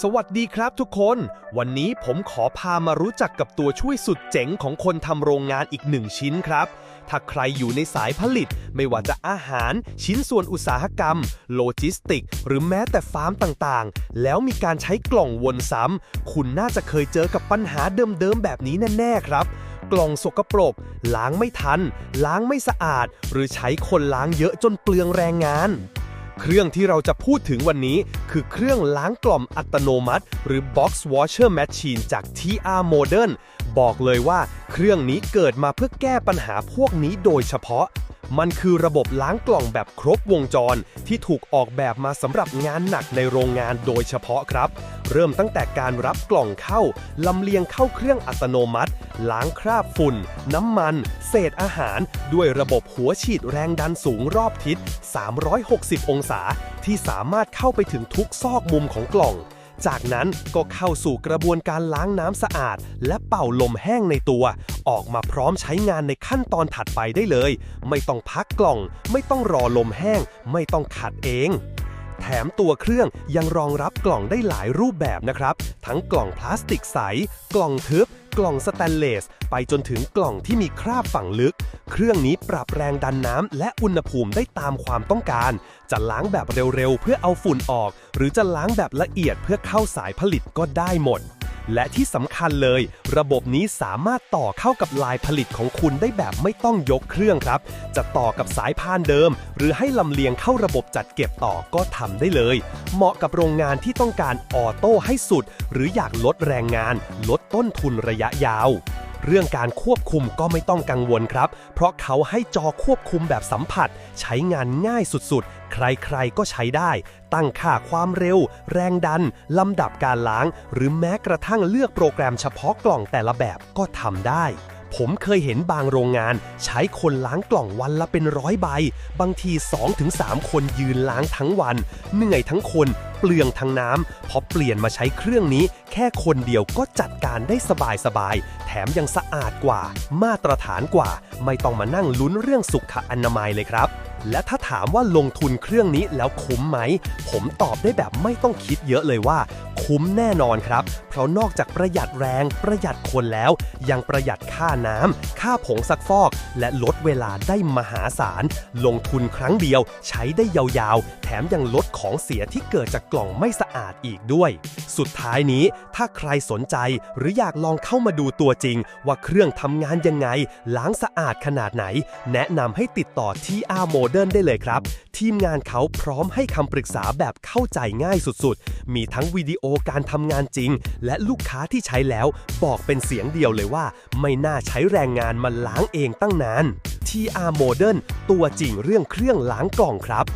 สวัสดีครับทุกคน วันนี้ผมขอพามารู้จักกับตัวช่วยสุดเจ๋งของคนทำโรงงานอีกหนึ่งชิ้นครับ ถ้าใครอยู่ในสายผลิต ไม่ว่าจะอาหารชิ้นส่วนอุตสาหกรรม โลจิสติก หรือแม้แต่ฟาร์มต่างๆ แล้วมีการใช้กล่องวนซ้ำคุณน่าจะเคยเจอกับปัญหาเดิมๆแบบนี้แน่ๆครับกล่องสกปรก ล้างไม่ทัน ล้างไม่สะอาด หรือใช้คนล้างเยอะจนเปลืองแรงงาน เครื่องที่เราจะพูดถึงวันนี้ คือเครื่องล้างกล่อมอัตโนมัติ หรือ Box Washer Machine จาก TR Modern บอกเลยว่าเครื่องนี้เกิดมาเพื่อแก้ปัญหาพวกนี้โดยเฉพาะ มันคือระบบล้างกล่องแบบครบวงจร ที่ถูกออกแบบมาสำหรับงานหนักในโรงงานโดยเฉพาะครับ เริ่มตั้งแต่การรับกล่องเข้าลำเลียงเข้าเครื่องอัตโนมัติ ล้างคราบฝุ่น น้ำมัน เศษอาหาร ด้วยระบบหัวฉีดแรงดันสูงรอบทิศ 360 องศา ที่สามารถเข้าไปถึงทุกซอกมุมของกล่อง จากนั้นก็เข้าสู่กระบวนการล้างน้ำสะอาด และเป่าลมแห้งในตัว ออกมาพร้อมใช้งานในขั้นตอนถัดไปได้เลย ไม่ต้องพักกล่อง ไม่ต้องรอลมแห้ง ไม่ต้องขัดเองแถมตัวเครื่องยังรองรับกล่องได้หลายรูปแบบนะครับ ทั้งกล่องพลาสติกใส กล่องทึบ กล่องสแตนเลส ไปจนถึงกล่องที่มีคราบฝังลึก เครื่องนี้ปรับแรงดันน้ำและอุณหภูมิได้ตามความต้องการ จะล้างแบบเร็วๆ เพื่อเอาฝุ่นออก หรือจะล้างแบบละเอียดเพื่อเข้าสายผลิตก็ได้หมด และที่สำคัญเลย ระบบนี้สามารถต่อเข้ากับลายผลิตของคุณได้แบบไม่ต้องยกเครื่องครับ จะต่อกับสายพานเดิม หรือให้ลำเลียงเข้าระบบจัดเก็บต่อก็ทำได้เลย เหมาะกับโรงงานที่ต้องการออโต้ให้สุด หรืออยากลดแรงงาน ลดต้นทุนระยะยาว เรื่องการควบคุมก็ไม่ต้องกังวลครับ เพราะเขาให้จอควบคุมแบบสัมผัส ใช้งานง่ายสุดๆ ใครๆก็ใช้ได้ ตั้งค่าความเร็ว แรงดัน ลำดับการล้าง หรือแม้กระทั่งเลือกโปรแกรมเฉพาะกล่องแต่ละแบบก็ทำได้ผมเคยเห็นบางโรงงาน ใช้คนล้างกล่องวันละเป็นร้อยใบ บางที 2-3 คนยืนล้างทั้งวัน เหนื่อยทั้งคน เปลืองทั้งน้ำพอเปลี่ยนมาใช้เครื่องนี้ แค่คนเดียวก็จัดการได้สบายๆ แถมยังสะอาดกว่า มาตรฐานกว่า ไม่ต้องมานั่งลุ้นเรื่องสุขอนามัยเลยครับ และถ้าถามว่าลงทุนเครื่องนี้แล้วคุ้มไหม ผมตอบได้แบบไม่ต้องคิดเยอะเลยว่า คุ้มแน่นอนครับ เพราะนอกจากประหยัดแรง ประหยัดคนแล้ว ยังประหยัดค่าน้ำค่าผงซักฟอก และลดเวลาได้มหาศาล ลงทุนครั้งเดียว ใช้ได้ยาวๆ แถมยังลดของเสียที่เกิดจากกล่องไม่สะอาดอีกด้วย สุดท้ายนี้ถ้าใครสนใจหรืออยากลองเข้ามาดูตัวจริง ว่าเครื่องทำงานยังไง ล้างสะอาดขนาดไหน แนะนำให้ติดต่อที่เดินได้เลยครับ ทีมงานเขาพร้อมให้คำปรึกษาแบบเข้าใจง่ายสุดๆ มีทั้งวิดีโอการทำงานจริง และลูกค้าที่ใช้แล้ว บอกเป็นเสียงเดียวเลยว่า ไม่น่าใช้แรงงานมาล้างเองตั้งนาน TR Modern ตัวจริงเรื่องเครื่องล้างกล่องครับ